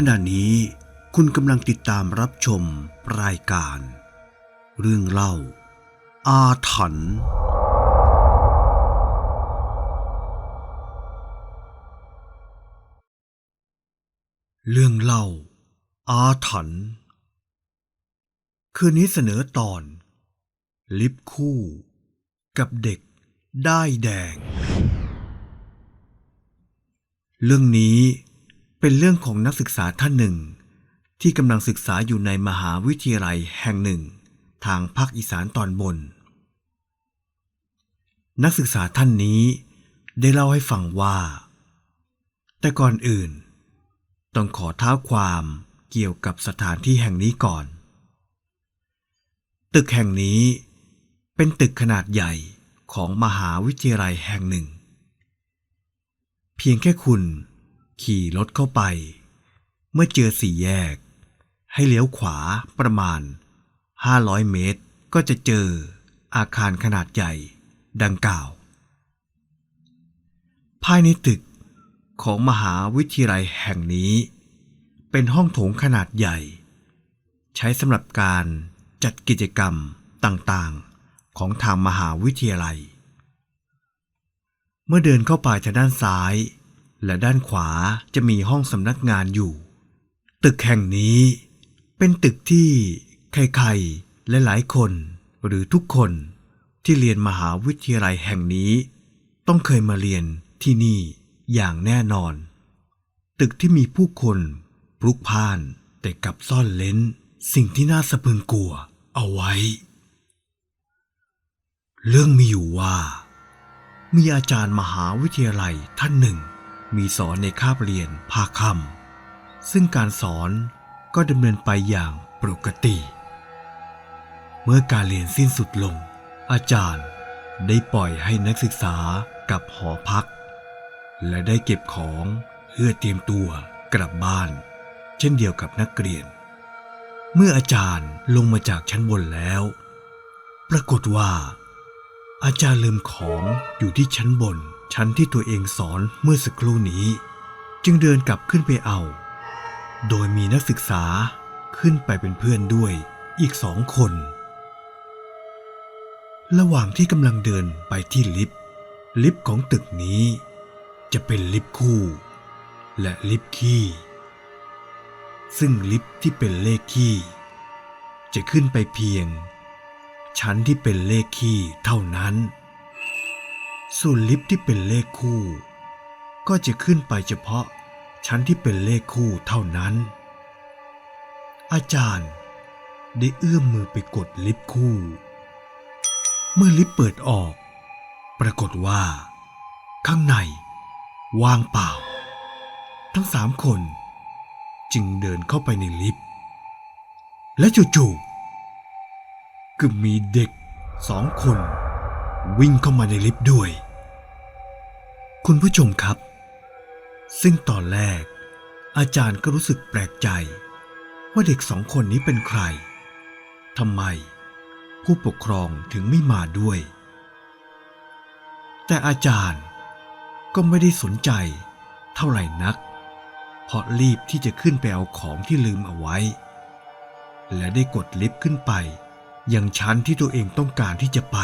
ขณะนี้คุณกำลังติดตามรับชมรายการ เรื่องเล่า อาถรรพ์เรื่องเล่า อาถรรพ์คืนนี้เสนอตอน ลิฟต์คู่ กับเด็กได้แดง เรื่องนี้ เป็นเรื่องของนักศึกษาท่านหนึ่ง ที่กำลังศึกษาอยู่ในมหาวิทยาลัยแห่งหนึ่ง ทางภาคอีสานตอนบน นักศึกษาท่านนี้ได้เล่าให้ฟังว่า แต่ก่อนอื่น ต้องขอเท้าความเกี่ยวกับสถานที่แห่งนี้ก่อน ตึกแห่งนี้เป็นตึกขนาดใหญ่ของมหาวิทยาลัยแห่งหนึ่ง เพียงแค่คุณ ขี่รถเข้าไป เมื่อเจอสี่แยก ให้เลี้ยวขวาประมาณ 500 เมตร ก็จะเจออาคารขนาดใหญ่ดังกล่าว ภายในตึกของมหาวิทยาลัยแห่งนี้ เป็นห้องโถงขนาดใหญ่ ใช้สำหรับการจัดกิจกรรมต่างๆ ของทางมหาวิทยาลัย เมื่อเดินเข้าไปทางด้านซ้าย และด้านขวาจะมีห้องสำนักงานอยู่ ตึกแห่งนี้เป็นตึกที่ใครๆและหลายคน หรือทุกคนที่เรียนมหาวิทยาลัยแห่งนี้ ต้องเคยมาเรียนที่นี่อย่างแน่นอน ตึกที่มีผู้คนพลุกพล่านแต่กลับซ่อนเลนสิ่งที่น่าสะพรึงกลัวเอาไว้ เรื่องมีอยู่ว่า มีอาจารย์มหาวิทยาลัยท่านหนึ่ง มีสอนในคาบเรียนภาคค่ำซึ่งการสอนก็ดำเนินไปอย่างปกติ เมื่อการเรียนสิ้นสุดลง อาจารย์ได้ปล่อยให้นักศึกษากลับหอพัก และได้เก็บของเพื่อเตรียมตัวกลับบ้าน เช่นเดียวกับนักเรียน เมื่ออาจารย์ลงมาจากชั้นบนแล้ว ปรากฏว่า อาจารย์ลืมของอยู่ที่ชั้นบน ชั้นที่ตัวเองสอนเมื่อสักครู่นี้ จึงเดินกลับขึ้นไปเอา โดยมีนักศึกษาขึ้นไปเป็นเพื่อนด้วยอีกสองคน ระหว่างที่กำลังเดินไปที่ลิฟต์ลิฟต์ของตึกนี้ จะเป็นลิฟต์คู่ และลิฟต์คี่ซึ่งลิฟต์ที่เป็นเลขคี่จะขึ้นไปเพียง ชั้นที่เป็นเลขคี่เท่านั้น ส่วนลิฟต์ที่เป็นเลขคู่ ก็จะขึ้นไปเฉพาะชั้นที่เป็นเลขคู่เท่านั้น อาจารย์ได้เอื้อมมือไปกดลิฟต์คู่ เมื่อลิฟต์เปิดออก ปรากฏว่า ข้างในว่างเปล่า ทั้งสามคน จึงเดินเข้าไปในลิฟต์และจู่ๆก็มีเด็กสองคน วิ่งเข้ามาในลิฟต์ด้วย คุณผู้ชมครับ ซึ่งตอนแรก อาจารย์ก็รู้สึกแปลกใจ ว่าเด็กสองคนนี้เป็นใครทำไม ผู้ปกครองถึงไม่มาด้วย แต่อาจารย์ก็ไม่ได้สนใจเท่าไหร่นัก เพราะรีบที่จะขึ้นไปเอาของที่ลืมเอาไว้ และได้กดลิฟต์ขึ้นไปยังชั้นที่ตัวเองต้องการที่จะไป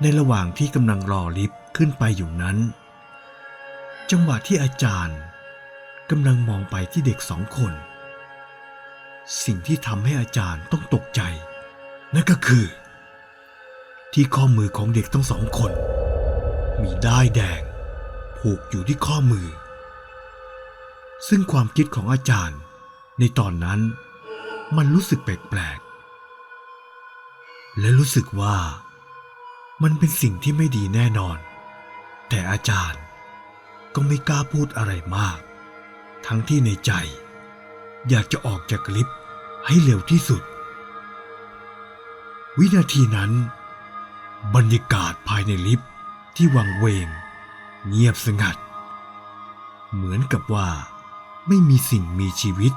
ในระหว่างที่กำลังรอลิฟต์ขึ้นไปอยู่นั้น จังหวะที่อาจารย์กำลังมองไปที่เด็กสองคน สิ่งที่ทำให้อาจารย์ต้องตกใจ นั่นก็คือ ที่ข้อมือของเด็กทั้งสองคน มีด้ายแดง ผูกอยู่ที่ข้อมือ ซึ่งความคิดของอาจารย์ในตอนนั้นมันรู้สึกแปลกๆและรู้สึกว่า มันเป็นสิ่งที่ไม่ดีแน่นอน แต่อาจารย์ก็ไม่กล้าพูดอะไรมาก ทั้งที่ในใจ อยากจะออกจากลิฟต์ให้เร็วที่สุด วินาทีนั้น บรรยากาศภายในลิฟต์ที่วังเวง เงียบสงัด เหมือนกับว่าไม่มีสิ่งมีชีวิต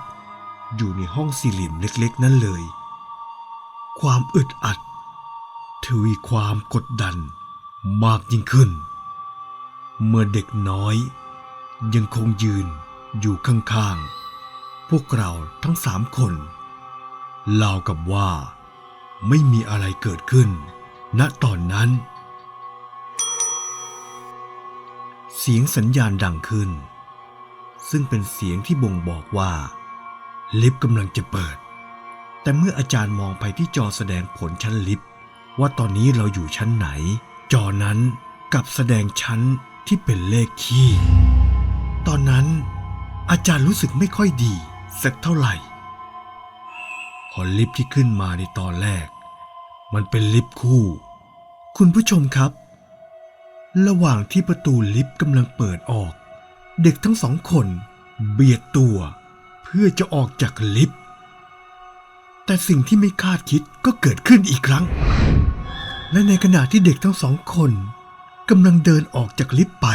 อยู่ในห้องสี่เหลี่ยมเล็กๆ นั้นเลย ความอึดอัด ทวีความกดดันมากยิ่งขึ้น เมื่อเด็กน้อย ยังคงยืนอยู่ข้างๆ พวกเราทั้งสามคนเล่ากับว่า ไม่มีอะไรเกิดขึ้น ณตอนนั้น เสียงสัญญาณดังขึ้น ซึ่งเป็นเสียงที่บ่งบอกว่า ลิฟต์กำลังจะเปิด แต่เมื่ออาจารย์มองไปที่จอแสดงผลชั้นลิฟต์ ว่าตอนนี้เราอยู่ชั้นไหน จอนั้นกับแสดงชั้นที่เป็นเลขคี่ ตอนนั้นอาจารย์รู้สึกไม่ค่อยดีสักเท่าไหร่ พอลิฟที่ขึ้นมาในตอนแรก มันเป็นลิฟต์คู่ คุณผู้ชมครับ ระหว่างที่ประตูลิฟต์กำลังเปิดออก เด็กทั้งสองคนเบียดตัว เพื่อจะออกจากลิฟต์แต่สิ่งที่ไม่คาดคิดก็เกิดขึ้นอีกครั้ง และในขณะที่เด็กทั้งสองคนกำลังเดินออกจากลิฟต์ไป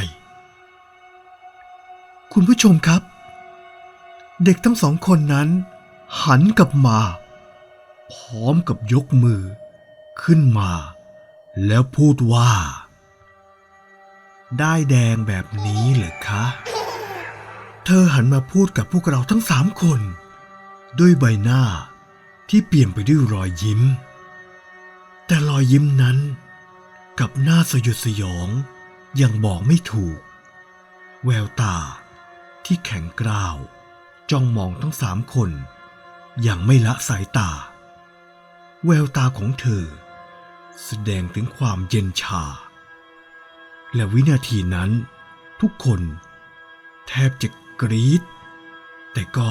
คุณผู้ชมครับ เด็กทั้งสองคนนั้น หันกลับมา พร้อมกับยกมือ ขึ้นมา แล้วพูดว่า ได้แดงแบบนี้เหรอคะ เธอหันมาพูดกับพวกเราทั้งสามคน ด้วยใบหน้าที่เปลี่ยนไปด้วยรอยยิ้ม แต่รอยยิ้มนั้นกับหน้าสยดสยองย่างบอกไม่ถูก แววตาที่แข็งกร้าว จ้องมองทั้งสามคนอย่างไม่ละสายตา แววตาของเธอ แสดงถึงความเย็นชา และวินาทีนั้นทุกคนแทบจะกรี๊ดแต่ก็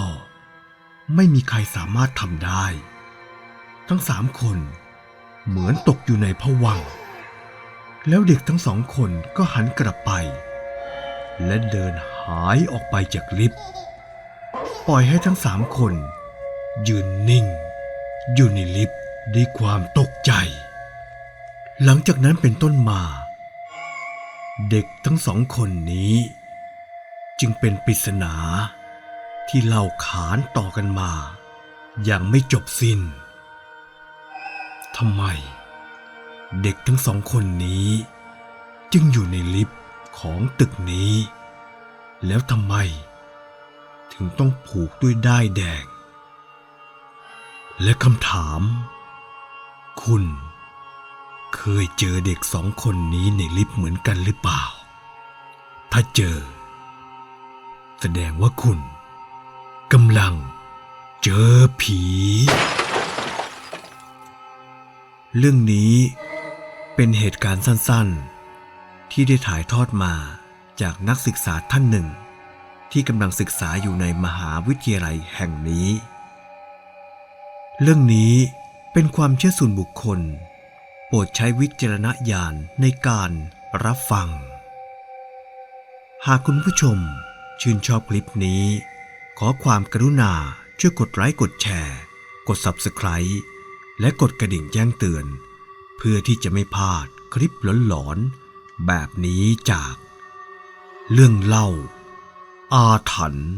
ไม่มีใครสามารถทำได้ ทั้งสามคน เหมือนตกอยู่ในผวัง แล้วเด็กทั้งสองคนก็หันกลับไป และเดินหายออกไปจากลิฟต์ปล่อยให้ทั้งสามคน ยืนนิ่ง อยู่ในลิฟต์ด้วยความตกใจ หลังจากนั้นเป็นต้นมา เด็กทั้งสองคนนี้ จึงเป็นปริศนาที่เล่าขานต่อกันมาอย่างไม่จบสิน้น ทำไม เด็กทั้งสองคนนี้ จึงอยู่ในลิฟต์ของตึกนี้ แล้วทำไม ถึงต้องผูกด้วยด้ายแดง และคำถาม คุณ เคยเจอเด็กสองคนนี้ในลิฟต์เหมือนกันหรือเปล่า ถ้าเจอ แสดงว่าคุณกำลังเจอผี เรื่องนี้เป็นเหตุการณ์สั้นๆ ที่ได้ถ่ายทอดมาจากนักศึกษาท่านหนึ่ง ที่กำลังศึกษาอยู่ในมหาวิทยาลัยแห่งนี้ เรื่องนี้เป็นความเชื่อส่วนบุคคล โปรดใช้วิจารณญาณในการรับฟัง หากคุณผู้ชมชื่นชอบคลิปนี้ ขอความกรุณาช่วยกดไลค์กดแชร์ กด Subscribe และกดกระดิ่งแจ้งเตือน เพื่อที่จะไม่พลาดคลิปหลอนๆแบบนี้จาก เรื่องเล่า อาถรรพ์